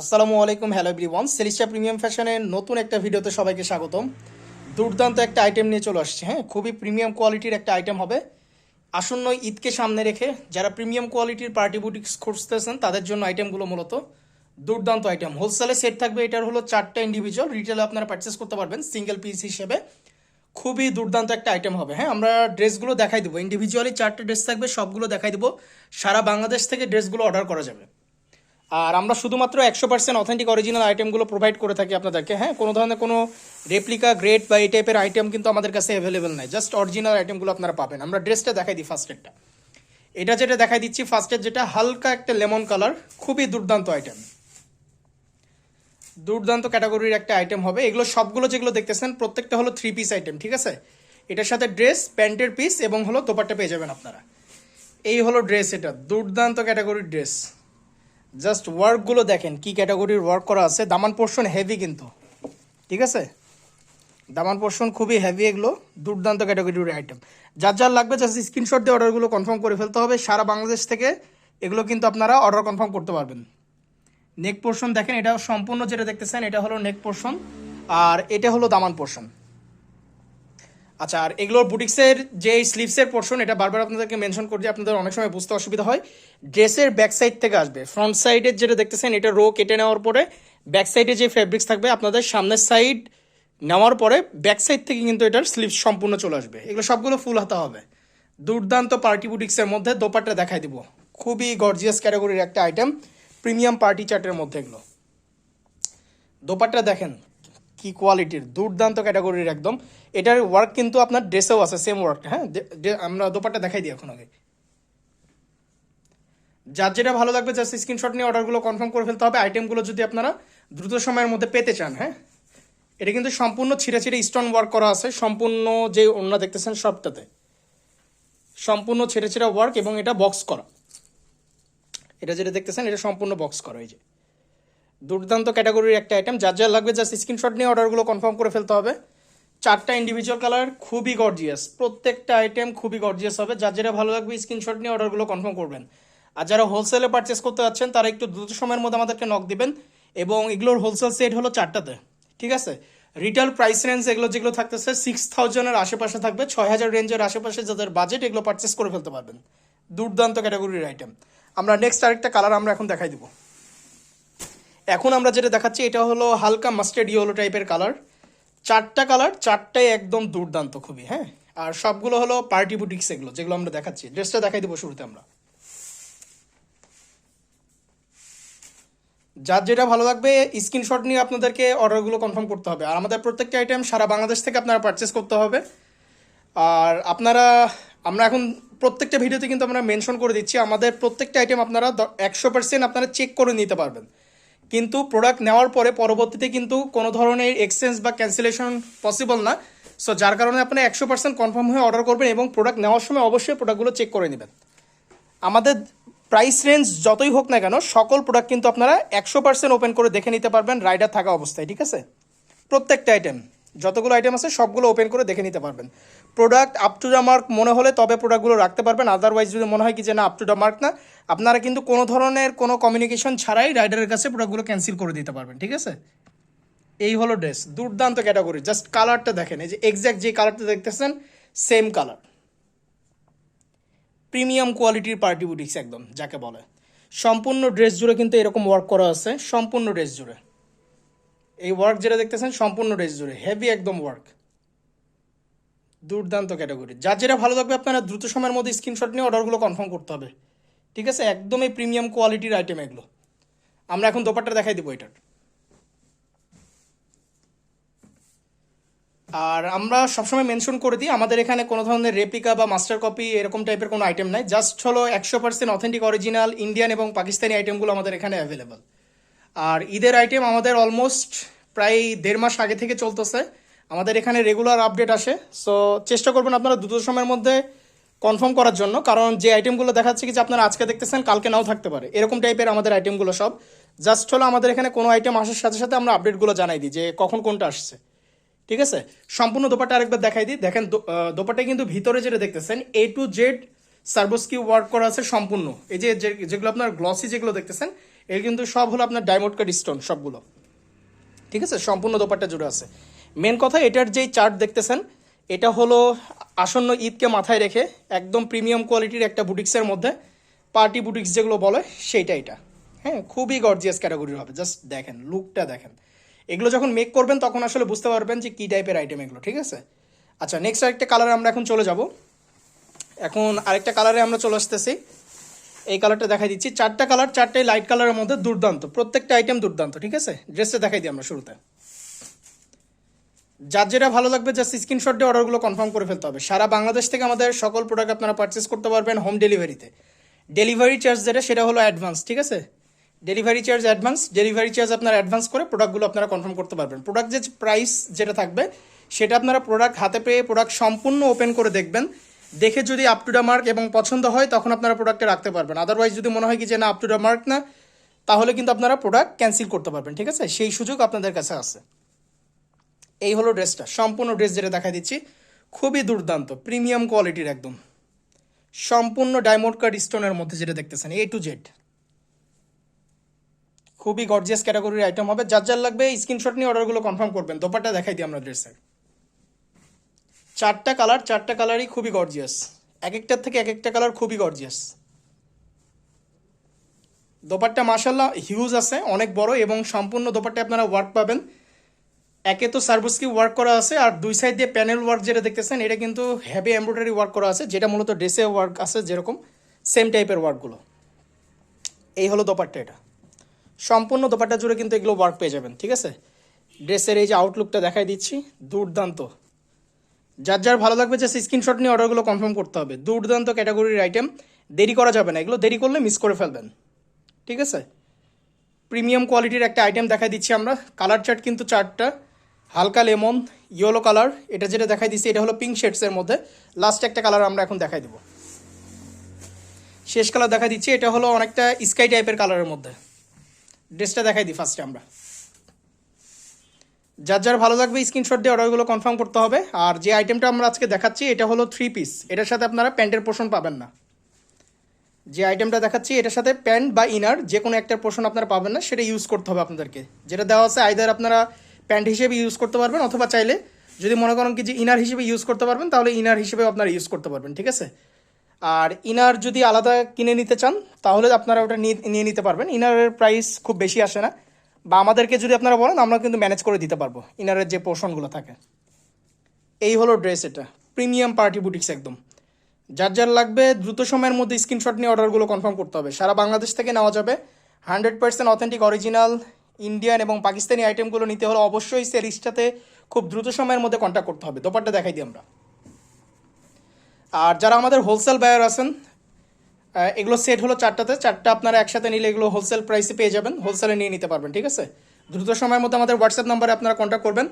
আসসালামু আলাইকুম, hello everyone. সেলিসা premium ফ্যাশনের নতুন একটা ভিডিওতে সবাইকে স্বাগতম। দুর্দান্ত একটা আইটেম নিয়ে চলে আসছে হ্যাঁ? খুবই প্রিমিয়াম কোয়ালিটির একটা আইটেম হবে। আসন্ন ঈদকে সামনে রেখে যারা প্রিমিয়াম কোয়ালিটির পার্টি বুটিক্স খুঁজতেছেন, তাদের জন্য আইটেমগুলো মূলত দুর্দান্ত আইটেম হোলসেলে সেট থাকবে, এটার হলো চারটা ইন্ডিভিজুয়াল রিটেলে আপনারা পারচেস করতে পারবেন সিঙ্গেল পিস হিসেবে। খুবই দুর্দান্ত একটা আইটেম হবে হ্যাঁ? আমরা ড্রেসগুলো দেখাই দেবো। ইন্ডিভিজুয়ালি চারটে ড্রেস থাকবে, সবগুলো দেখাই দেবো। সারা বাংলাদেশ থেকে ড্রেসগুলো অর্ডার করা যাবে। আর আমরা শুধুমাত্র একশো পার্সেন্ট অথেন্টিক অরিজিনাল আইটেমগুলো প্রোভাইড করে থাকি আপনাদেরকে হ্যাঁ? কোনো ধরনের কোনো রেপ্লিকা গ্রেড বা এই টাইপের আইটেম কিন্তু আমাদের কাছে অ্যাভেলেবেল নাই। জাস্ট অরিজিনাল আইটেমগুলো আপনারা পাবেন। আমরা ড্রেসটা দেখাই দিই ফার্স্টেরটা এটা যেটা দেখাই দিচ্ছি ফার্স্টের যেটা হালকা একটা লেমন কালার খুবই দুর্দান্ত আইটেম দুর্দান্ত ক্যাটাগরির একটা আইটেম হবে। এগুলো সবগুলো যেগুলো দেখতেছেন, প্রত্যেকটা হলো থ্রি পিস আইটেম ঠিক আছে? এটার সাথে ড্রেস প্যান্টের পিস এবং হলো দোপাট্টা পেয়ে যাবেন আপনারা। এই হলো ড্রেস এটা, দুর্দান্ত ক্যাটাগরির ড্রেস জাস্ট ওয়ার্কগুলো দেখেন, কি ক্যাটাগরির ওয়ার্ক করা আছে। দামান পোর্শন হেভি কিন্তু। ঠিক আছে? দামান পোর্শন খুবই হেভি এগুলো, দুর্দান্ত ক্যাটাগরির আইটেম যার যার লাগবে, জাস্ট স্ক্রিনশট দিয়ে অর্ডারগুলো কনফার্ম করে ফেলতে হবে। সারা বাংলাদেশ থেকে এগুলো কিন্তু আপনারা অর্ডার কনফার্ম করতে পারবেন। নেক পোর্শন দেখেন এটা সম্পূর্ণ যেটা দেখতেছেন, এটা হলো নেক পোর্শন আর এটা হলো দামান পোর্শন আচ্ছা আর এগুলোর বুটিক্সের যে স্লিভসের পোর্শন এটা বারবার আপনাদেরকে মেনশন করছি, আপনাদের অনেক সময় বুঝতে অসুবিধা হয়। ড্রেসের ব্যাক সাইড থেকে আসবে। ফ্রন্ট সাইডের যেটা দেখতেছেন, এটা রো কেটে নেওয়ার পরে ব্যাক সাইডে যে ফেব্রিক্স থাকবে, আপনাদের সামনের সাইড নেওয়ার পরে ব্যাক সাইড থেকে কিন্তু এটার স্লিভ সম্পূর্ণ চলে আসবে। এগুলো সবগুলো ফুল হাতা হবে। দুর্দান্ত পার্টি বুটিক্সের মধ্যে দোপাট্টা দেখাই দিব। খুবই গর্জিয়াস ক্যাটাগরির একটা আইটেম প্রিমিয়াম পার্টি চার্টের মধ্যে এগুলো। দোপাট্টা দেখেন কি কোয়ালিটির দুর্দান্ত ক্যাটাগরির একদম। এটার ওয়ার্ক কিন্তু আপনার ড্রেসেও আছে সেম ওয়ার্কটা হ্যাঁ? আমরা দোপাট্টা দেখাই দিই এখন আগে। যার যেটা ভালো লাগবে জাস্ট স্ক্রিনশট নিয়ে অর্ডারগুলো কনফার্ম করে ফেলতে হবে। আইটেমগুলো যদি আপনারা দ্রুত সময়ের মধ্যে পেতে চান হ্যাঁ? এটা কিন্তু সম্পূর্ণ ছিঁড়ে ছিঁড়ে স্টোন ওয়ার্ক করা আছে, সম্পূর্ণ যে অন্য দেখতেছেন সবটাতে। সম্পূর্ণ ছেড়ে ছেড়ে ওয়ার্ক এবং এটা বক্স করা। এটা যেটা দেখতেছেন, এটা সম্পূর্ণ বক্স করা, এই যে। দুর্দান্ত ক্যাটাগরির একটা আইটেম যার যার লাগবে জাস্ট স্ক্রিনশট নিয়ে অর্ডারগুলো কনফার্ম করে ফেলতে হবে। চারটা ইন্ডিভিজুয়াল কালার খুবই গর্জিয়াস প্রত্যেকটা আইটেম খুবই গর্জিয়াস হবে। যার যেটা ভালো লাগবে স্ক্রিনশট নিয়ে অর্ডারগুলো কনফার্ম করবেন। আর যারা হোলসেলে পারচেস করতে যাচ্ছেন, তারা একটু দ্রুত সময়ের মধ্যে আমাদেরকে নক দিবেন এবং এগুলোর হোলসেল সেট হলো চারটাতে। ঠিক আছে? রিটেল প্রাইস রেঞ্জ এগুলো যেগুলো থাকতেছে সিক্স থাউজেন্ডের আশেপাশে থাকবে। ছয় হাজার রেঞ্জের আশেপাশে যাদের বাজেট এগুলো পারচেস করে ফেলতে পারবেন। দুর্দান্ত ক্যাটাগরির আইটেম আমরা নেক্সট আরেকটা কালার আমরা এখন দেখাই দিব। এখন আমরা যেটা দেখাচ্ছি, এটা হলো হালকা মাস্টার্ড ইয়েলো টাইপের কালার চারটা কালার চারটাই একদম দুর্দান্ত খুবই হ্যাঁ? আর সবগুলো হলো পার্টি বুটিক্স এগুলো, যেগুলো আমরা দেখাচ্ছি। ড্রেসটা দেখাই দেবো শুরুতে আমরা। যার যেটা ভালো লাগবে স্ক্রিনশট নিয়ে আপনাদেরকে অর্ডারগুলো কনফার্ম করতে হবে। আর আমাদের প্রত্যেকটা আইটেম সারা বাংলাদেশ থেকে আপনারা পারচেস করতে হবে। আর আপনারা, আমরা এখন প্রত্যেকটা ভিডিওতে কিন্তু আমরা মেনশন করে দিচ্ছি, আমাদের প্রত্যেকটা আইটেম আপনারা একশো পার্সেন্ট আপনারা চেক করে নিতে পারবেন। কিন্তু প্রোডাক্ট নেওয়ার পরে পরবর্তীতে কিন্তু কোনো ধরনের এক্সচেঞ্জ বা ক্যান্সেলেশন পসিবল না। সো যার কারণে আপনি একশো পার্সেন্ট কনফার্ম হয়ে অর্ডার করবেন এবং প্রোডাক্ট নেওয়ার সময় অবশ্যই প্রোডাক্টগুলো চেক করে নেবেন। আমাদের প্রাইস রেঞ্জ যতই হোক না কেন, সকল প্রোডাক্ট কিন্তু আপনারা একশো পার্সেন্ট ওপেন করে দেখে নিতে পারবেন রাইডার থাকা অবস্থায়, ঠিক আছে? প্রত্যেকটা আইটেম যতগুলো আইটেম আছে, সবগুলো ওপেন করে দেখে নিতে পারবেন। Product up to the mark মনে হলে তবে প্রোডাক্টগুলো রাখতে পারবেন আদারওয়াইজ যদি মনে হয় কি যে না আপ টু দ্য মার্ক না, আপনারা কিন্তু কোনো ধরনের কোনো কমিউনিকেশন ছাড়াই রাইডারের কাছে প্রোডাক্টগুলো ক্যান্সেল করে দিতে পারবেন, ঠিক আছে? এই হলো ড্রেস দুর্দান্ত ক্যাটাগরি জাস্ট কালারটা দেখেন, এই যে এক্স্যাক্ট যে কালারটা দেখতেছেন সেম কালার প্রিমিয়াম কোয়ালিটির পার্টি বুটিক্স একদম, যাকে বলে। সম্পূর্ণ ড্রেস জুড়ে কিন্তু এরকম ওয়ার্ক করা আছে, সম্পূর্ণ ড্রেস জুড়ে। এই ওয়ার্ক যেটা দেখতেছেন, সম্পূর্ণ ড্রেস জুড়ে হেভি একদম ওয়ার্ক দুর্দান্ত ক্যাটাগরি যার যেটা ভালো লাগবে, আপনারা দ্রুত সময়ের মধ্যে স্ক্রিনশট নিয়ে অর্ডারগুলো কনফার্ম করতে হবে। ঠিক আছে? একদমই প্রিমিয়াম কোয়ালিটির আইটেম এগুলো। আমরা এখন দোপাট্টা দেখাই দেবো এটার। আর আমরা সবসময় মেনশন করে দিই, আমাদের এখানে কোনো ধরনের রেপ্লিকা বা মাস্টার কপি এরকম টাইপের কোনো আইটেম নাই। জাস্ট হলো একশো পার্সেন্ট অথেন্টিক অরিজিনাল ইন্ডিয়ান এবং পাকিস্তানি আইটেমগুলো আমাদের এখানে অ্যাভেলেবল আর ঈদের আইটেম আমাদের অলমোস্ট প্রায় দেড় মাস আগে থেকে চলতেছে। আমাদের এখানে রেগুলার আপডেট আসে। সো চেষ্টা করবেন আপনারা দ্রুত সময়ের মধ্যে কনফার্ম করার জন্য। কারণ যে আইটেমগুলো দেখাচ্ছে কি যে আপনারা আজকে দেখতেছেন কালকে নাও থাকতে পারে। এরকম টাইপের আমাদের আইটেমগুলো সব। জাস্ট হলো আমাদের এখানে কোনো আইটেম আসার সাথে সাথে আমরা আপডেটগুলো জানাই দিই যে কখন কোনটা আসছে। ঠিক আছে? সম্পূর্ণ দোপাটা আরেকবার দেখাই দিই। দেখেন দো- আহ, দোপাটায় কিন্তু ভিতরে যেটা দেখতেছেন A to Z Swarovski work করা আছে সম্পূর্ণ। এই যে যেগুলো আপনার গ্লসি যেগুলো দেখতেছেন এর কিন্তু সব হলো আপনার ডায়মন্ড কাট স্টোন সবগুলো। ঠিক আছে? সম্পূর্ণ দোপাট্টা জুড়ে আছে। মেন কথা, এটার যেই চার্ট দেখতেছেন, এটা হলো আসন্ন ঈদকে মাথায় রেখে একদম প্রিমিয়াম কোয়ালিটির একটা বুটিক্সের মধ্যে পার্টি বুটিক্স যেগুলো বলে, সেইটা এটা। হ্যাঁ খুবই গর্জিয়াস ক্যাটাগরির হবে। জাস্ট দেখেন লুকটা দেখেন। এগুলো যখন মেক করবেন, তখন আসলে বুঝতে পারবেন যে কী টাইপের আইটেম এগুলো, ঠিক আছে? আচ্ছা নেক্সট আরেকটা কালারে আমরা এখন চলে যাব। এখন আরেকটা কালারে আমরা চলে আসতেছি। এই কালারটা দেখাই দিচ্ছি। চারটা কালার চারটাই লাইট কালারের মধ্যে দুর্দান্ত। প্রত্যেকটা আইটেম দুর্দান্ত, ঠিক আছে? ড্রেসটা দেখাই দিই আমরা শুরুতে। যার যেটা ভালো লাগবে জাস্ট স্ক্রিনশট দিয়ে অর্ডারগুলো কনফার্ম করে ফেলতে হবে। সারা বাংলাদেশ থেকে আমাদের সকল প্রোডাক্ট আপনারা পারচেস করতে পারবেন হোম ডেলিভারিতে ডেলিভারি চার্জ যেটা, সেটা হলো অ্যাডভান্স ঠিক আছে? Delivery charge advance delivery charge আপনারা অ্যাডভান্স করে প্রোডাক্টগুলো আপনারা কনফার্ম করতে পারবেন। প্রোডাক্ট যে প্রাইস যেটা থাকবে, সেটা আপনারা প্রোডাক্ট হাতে পেয়ে প্রোডাক্ট সম্পূর্ণ ওপেন করে দেখবেন। দেখে যদি আপ টু দ্য মার্ক এবং পছন্দ হয়, তখন আপনারা প্রোডাক্টে রাখতে পারবেন। আদারওয়াইজ যদি মনে হয় কি যে না আপ টু দ্য মার্ক না, তাহলে কিন্তু আপনারা প্রোডাক্ট ক্যান্সেল করতে পারবেন, ঠিক আছে? সেই সুযোগ আপনাদের কাছে আছে। এই হলো ড্রেসটা সম্পূর্ণ ড্রেস যেটা দেখা দিচ্ছি, খুবই দুর্দান্ত প্রিমিয়াম কোয়ালিটির একদম। সম্পূর্ণ ডায়মন্ড কার্ড স্টোনের মধ্যে যেটা দেখতেছেন এ টু জেড খুবই গর্জিয়াস ক্যাটাগরির আইটেম হবে। যার যার লাগবে স্ক্রিনশট নিয়ে অর্ডারগুলো কনফার্ম করবেন। দোপাট্টা দেখাই দিই আমরা ড্রেসের চারটা কালার চারটা কালারই খুবই গর্জিয়াস এক একটার থেকে এক একটা কালার খুবই গর্জিয়াস দোপাট্টা মাসাল্লাহ হিউজ আছে, অনেক বড় এবং সম্পূর্ণ দোপাট্টা আপনারা ওয়ার্ক পাবেন। একে তো সার্ভিসকি ওয়ার্ক করা আছে আর দুই সাইড দিয়ে প্যানেল ওয়ার্ক যেটা দেখতেছেন, এটা কিন্তু হেভি এমব্রয়ডারি ওয়ার্ক করা আছে, যেটা মূলত ড্রেসে ওয়ার্ক আছে যেরকম সেম টাইপের ওয়ার্কগুলো এই হলো দোপাট্টা এটা। সম্পূর্ণ দোপাট্টা জুড়ে কিন্তু এগুলো ওয়ার্ক পেয়ে যাবেন, ঠিক আছে? ড্রেসের এই যে আউটলুকটা দেখাই দিচ্ছি, দুর্দান্ত। যার যার ভালো লাগবে যে স্ক্রিনশট নিয়ে অর্ডারগুলো কনফার্ম করতে হবে। দুর্দান্ত ক্যাটাগরির আইটেম দেরি করা যাবে না। এগুলো দেরি করলে মিস করে ফেলবেন। ঠিক আছে? প্রিমিয়াম কোয়ালিটির একটা আইটেম দেখাই দিচ্ছি আমরা। কালার চার্ট কিন্তু চার্টটা হালকা লেমন ইয়েলো কালার এটা যেটা দেখাই দিচ্ছি, এটা হলো পিঙ্ক শেডসের মধ্যে। লাস্ট একটা কালার আমরা এখন দেখাই দেবো। শেষ কালার দেখাই দিচ্ছি, এটা হলো অনেকটা স্কাই টাইপের কালারের মধ্যে। ড্রেসটা দেখাই দিই ফার্স্টে আমরা। যার যার ভালো লাগবে স্ক্রিনশট দিয়ে অর্ডারগুলো কনফার্ম করতে হবে। আর যে আইটেমটা আমরা আজকে দেখাচ্ছি, এটা হলো থ্রি পিস এটার সাথে আপনারা প্যান্টের পোষণ পাবেন না। যে আইটেমটা দেখাচ্ছি, এটার সাথে প্যান্ট বা ইনার যে কোনো একটা পোর্শন আপনারা পাবেন না, সেটা ইউজ করতে হবে আপনাদেরকে। যেটা দেওয়া আছে আইদার আপনারা প্যান্ট হিসেবে ইউজ করতে পারবেন, অথবা চাইলে যদি মনে করেন কি যে ইনার হিসেবে ইউজ করতে পারবেন, তাহলে ইনার হিসেবে আপনারা ইউজ করতে পারবেন, ঠিক আছে? আর ইনার যদি আলাদা কিনে নিতে চান, তাহলে আপনারা ওটা নিয়ে নিতে পারবেন। ইনারের প্রাইস খুব বেশি আসে না। বা আমাদেরকে যদি আপনারা বলেন আমরা কিন্তু ম্যানেজ করে দিতে পারব। ইনারের যে পোর্শনগুলো থাকে। এই হলো ড্রেস এটা। প্রিমিয়াম পার্টি বুটিক্স একদম। যার যার লাগবে, দ্রুত সময়ের মধ্যে স্ক্রিনশট নিয়ে অর্ডারগুলো কনফার্ম করতে হবে। সারা বাংলাদেশ থেকে নেওয়া যাবে। Hundred percent authentic original Indian এবং পাকিস্তানি আইটেমগুলো নিতে হলে অবশ্যই সেরিজটাতে খুব দ্রুত সময়ের মধ্যে কন্ট্যাক্ট করতে হবে। দোপারটা দেখাই দিই আমরা। আর যারা আমাদের হোলসেল বায়ার আছেন এগুলো সেট হলো চারটাতে। চারটা আপনারা একসাথে নিলে এগুলো হোলসেল প্রাইসে পেয়ে যাবেন। হোলসেলে নিয়ে নিতে পারবেন, ঠিক আছে? দ্রুত সময়ের মধ্যে আমাদের হোয়াটসঅ্যাপ নাম্বারে আপনারা কন্ট্যাক্ট করবেন।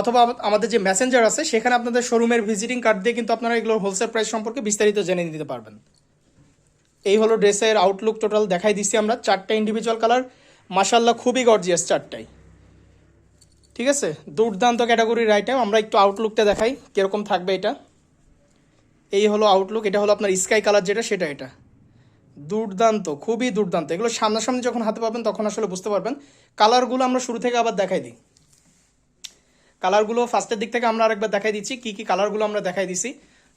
অথবা আমাদের যে মেসেঞ্জার আছে, সেখানে আপনাদের শোরুমের ভিজিটিং কার্ড দিয়ে কিন্তু আপনারা এগুলোর হোলসেল প্রাইস সম্পর্কে বিস্তারিত জেনে নিতে পারবেন। এই হলো ড্রেসের আউটলুক টোটাল দেখাই দিচ্ছি আমরা। চারটা ইন্ডিভিজুয়াল কালার মাসাল্লাহ খুবই গর্জিয়াস চারটাই। ঠিক আছে? দুর্দান্ত ক্যাটাগরির আইটেম আমরা একটু আউটলুকটা দেখাই, কীরকম থাকবে এটা। এই হলো আউটলুক এটা হলো আপনার স্কাই কালার যেটা, সেটা এটা। দুর্দান্ত, খুবই দুর্দান্ত। এগুলো সামনাসামনি যখন হাতে পাবেন, তখন আসলে বুঝতে পারবেন। কালারগুলো আমরা শুরু থেকে আবার দেখাই দিই। কালারগুলো ফার্স্টের দিক থেকে আমরা আরেকবার দেখাই দিচ্ছি, কি কি কালারগুলো আমরা দেখাই দিছি।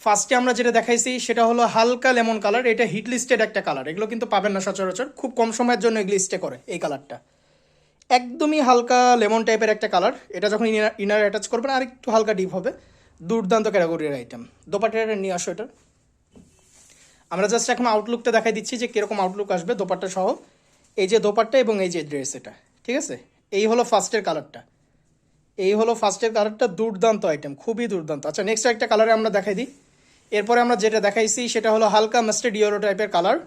ফার্স্টে আমরা যেটা দেখাইছি, সেটা হলো হালকা লেমন কালার এটা হিট লিস্টেড একটা কালার এগুলো কিন্তু পাবেন না সচরাচর, খুব কম সময়ের জন্য এগুলো স্টে করে, এই কালারটা একদমই হালকা লেমন টাইপের একটা কালার এটা যখন ইনার অ্যাটাচ করবেন আর একটু হালকা ডিপ হবে। দুর্দান্ত ক্যাটাগরির আইটেম দোপাট্টাটা নিয়ে আসো এটার আমরা জাস্ট এখন আউটলুকটা দেখাই দিচ্ছি যে কীরকম আউটলুক আসবে দোপাট্টা সহ। এই যে দোপাট্টা এবং এই যে ড্রেস এটা, ঠিক আছে? এই হলো ফার্স্টের কালারটা এই হলো ফার্স্টের কালারটা দুর্দান্ত আইটেম খুবই দুর্দান্ত। আচ্ছা নেক্সট একটা কালারে আমরা দেখাই দিই। এরপরে আমরা যেটা দেখাইছি সেটা হলো হালকা মাস্টার্ড ইয়েলো টাইপের কালার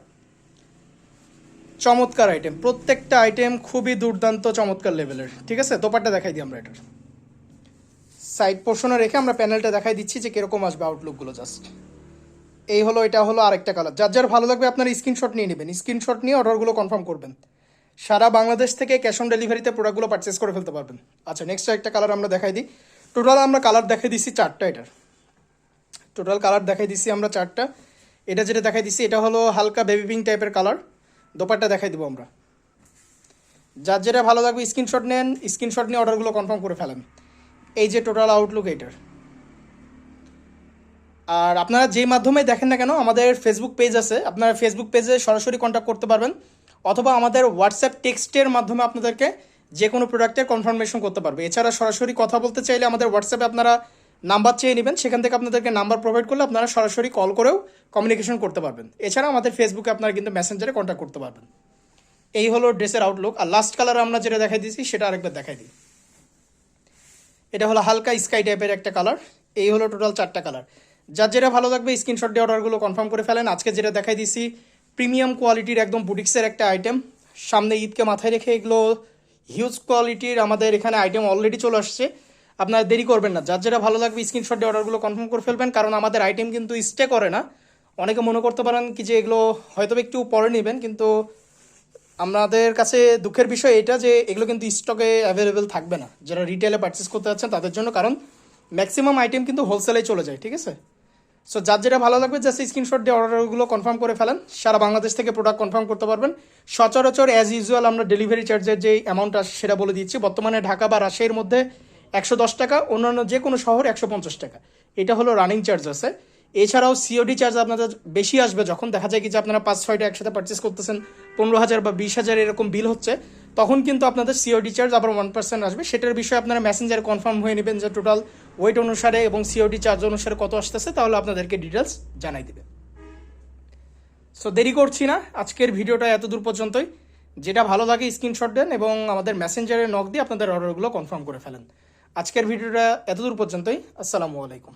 চমৎকার আইটেম প্রত্যেকটা আইটেম খুবই দুর্দান্ত, চমৎকার লেভেলের ঠিক আছে? দোপাট্টা দেখাই দিই আমরা এটার। সাইড পোর্শনে রেখে আমরা প্যানেলটা দেখাই দিচ্ছি যে কীরকম আসবে আউটলুকগুলো জাস্ট এই হলো, এটা হলো আরেকটা কালার যার যার ভালো লাগবে আপনার স্ক্রিনশট নিয়ে নেবেন। স্ক্রিনশট নিয়ে অর্ডারগুলো কনফার্ম করবেন। সারা বাংলাদেশ থেকে ক্যাশ অন ডেলিভারিতে প্রোডাক্টগুলো পারচেস করে ফেলতে পারবেন। আচ্ছা নেক্সট একটা কালার আমরা দেখাই দিই। টোটাল আমরা কালার দেখাই দিচ্ছি চারটা এটার। টোটাল কালার দেখাই দিচ্ছি আমরা চারটা। এটা যেটা দেখাই দিচ্ছি, এটা হলো হালকা বেবি পিঙ্ক টাইপের কালার দোপাট্টা দেখাই দিব আমরা। যার যেটা ভালো লাগবে স্ক্রিনশট নেন স্ক্রিনশট নিয়ে অর্ডারগুলো কনফার্ম করে ফেলেন। এই যে টোটাল আউটলুক এইটার আর আপনারা যেই মাধ্যমে দেখেন না কেন, আমাদের ফেসবুক পেজ আছে। আপনারা ফেসবুক পেজে সরাসরি কন্ট্যাক্ট করতে পারবেন, অথবা আমাদের হোয়াটসঅ্যাপ টেক্সটের মাধ্যমে আপনাদেরকে যে কোনো প্রোডাক্টের কনফার্মেশন করতে পারবে। এছাড়া সরাসরি কথা বলতে চাইলে আমাদের হোয়াটসঅ্যাপে আপনারা নাম্বার চেয়ে নেবেন, সেখান থেকে আপনাদেরকে নাম্বার প্রোভাইড করলে আপনারা সরাসরি কল করেও কমিউনিকেশন করতে পারবেন। এছাড়া আমাদের ফেসবুকে আপনারা কিন্তু মেসেঞ্জারে কন্ট্যাক্ট করতে পারবেন। এই হলো ড্রেসের আউটলুক আর লাস্ট কালার আমরা যেটা দেখাই দিয়েছি, সেটা আরেকবার দেখাই দিই। এটা হলো হালকা স্কাই টাইপের একটা কালার। এই হলো টোটাল চারটা কালার। যার যেটা ভালো লাগবে স্ক্রিনশট দিয়ে অর্ডারগুলো কনফার্ম করে ফেলেন। আজকে যেটা দেখাই দিছি প্রিমিয়াম কোয়ালিটির একদম বুটিক্সের একটা আইটেম সামনে ঈদকে মাথায় রেখে এগুলো হিউজ কোয়ালিটির আমাদের এখানে আইটেম অলরেডি চলে আসছে। আপনারা দেরি করবেন না। যার যেটা ভালো লাগবে স্ক্রিনশট দিয়ে অর্ডারগুলো কনফার্ম করে ফেলবেন। কারণ আমাদের আইটেম কিন্তু স্টে করে না। অনেকে মনে করতে পারেন কি যে এগুলো হয়তো একটু পরে নেবেন, কিন্তু আমাদের কাছে দুঃখের বিষয় এটা যে এগুলো কিন্তু স্টকে অ্যাভেলেবেল থাকবে না। যারা রিটেলে পারচেস করতে যাচ্ছেন তাদের জন্য, কারণ ম্যাক্সিমাম আইটেম কিন্তু হোলসেলে চলে যায়, ঠিক আছে? সো যার যেটা ভালো লাগবে জাস্ট স্ক্রিনশট দিয়ে অর্ডারগুলো কনফার্ম করে ফেলেন। সারা বাংলাদেশ থেকে প্রোডাক্ট কনফার্ম করতে পারবেন। সচরাচর অ্যাজ ইউজুয়াল আমরা ডেলিভারি চার্জের যে অ্যামাউন্ট আছে সেটা বলে দিচ্ছি। বর্তমানে ঢাকা বা রাজশাহীর মধ্যে একশো দশ টাকা, অন্যান্য যে কোনো শহর একশো পঞ্চাশ টাকা। এটা হলো রানিং চার্জ আছে। এছাড়াও সিওডি চার্জ আপনাদের বেশি আসবে। যখন দেখা যায় কি যে আপনারা পাঁচ, ছয়টা একসাথে পারচেস করতেছেন, পনেরো হাজার বা বিশ হাজার এরকম বিল হচ্ছে, তখন কিন্তু আপনাদের সিওডি চার্জ আবার ওয়ান পার্সেন্ট আসবে। সেটার বিষয়ে আপনারা মেসেঞ্জার কনফার্ম হয়ে নেবেন যে টোটাল ওয়েট অনুসারে এবং সিওডি চার্জ অনুসারে কত আসতেছে, তাহলে আপনাদেরকে ডিটেলস জানাই দেবে। সো দেরি করছি না। আজকের ভিডিওটা এত দূর পর্যন্তই। যেটা ভালো লাগে স্ক্রিনশট দেন এবং আমাদের মেসেঞ্জারে নক দিয়ে আপনাদের অর্ডারগুলো কনফার্ম করে ফেলেন। আজকের ভিডিওটা এত দূর পর্যন্তই। আসসালামু আলাইকুম।